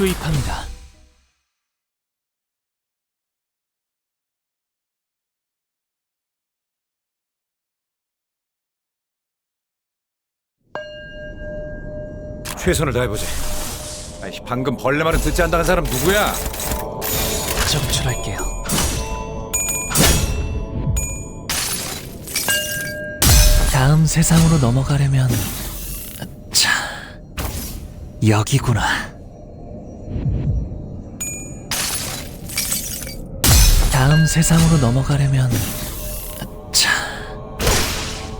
투입합니다. 최선을 다해보지. 아이, 방금 벌레 말은 듣지 않다는 사람 누구야? 정출할게요. 다음 세상으로 넘어가려면 자 여기구나. 다음 세상으로 넘어가려면 자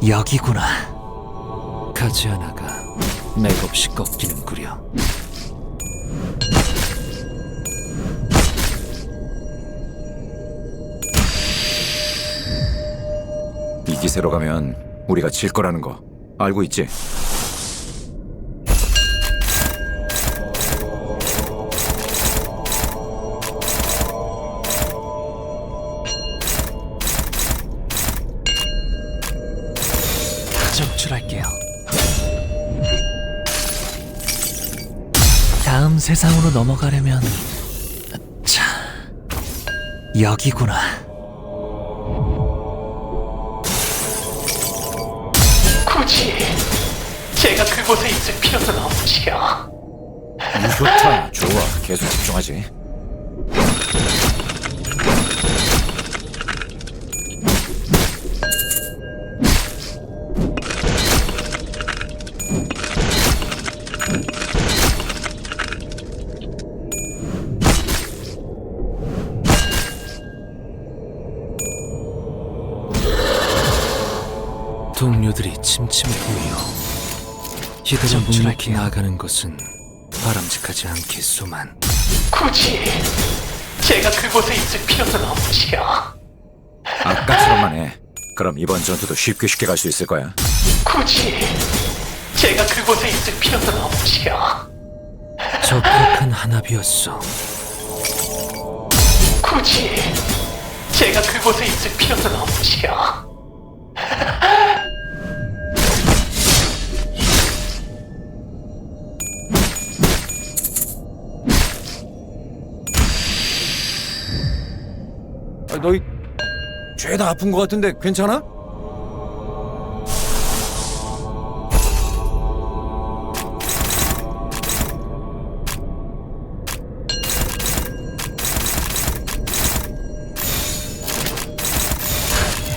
여기구나. 가지 하나가 맥없이 꺾이는구려. 이 기세로 가면 우리가 질 거라는 거 알고 있지? 정출할게요. 다음 세상으로 넘어가려면 자 여기구나. 굳이 제가 그곳에 있을 필요는 없지요. 좋다. 좋아. 계속 집중하지. 동료들이 침침해 보여. 이대로 묵묵히 나아가는 것은 바람직하지 않겠소만. 굳이 제가 그곳에 있을 필요는 없지요. 아까처럼만 해. 그럼 이번 전투도 쉽게 쉽게 갈 수 있을 거야. 굳이 제가 그곳에 있을 필요는 없지요. 적극한 한압이었어. 굳이 제가 그곳에 있을 필요는 없지요. 아, 너희 죄다 아픈 거 같은데 괜찮아?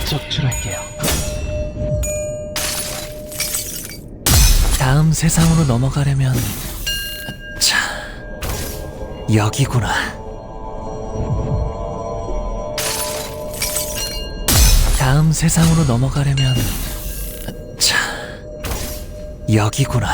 적출할게요. 다음 세상으로 넘어가려면 자 여기구나. 세상으로 넘어가려면 자 여기구나.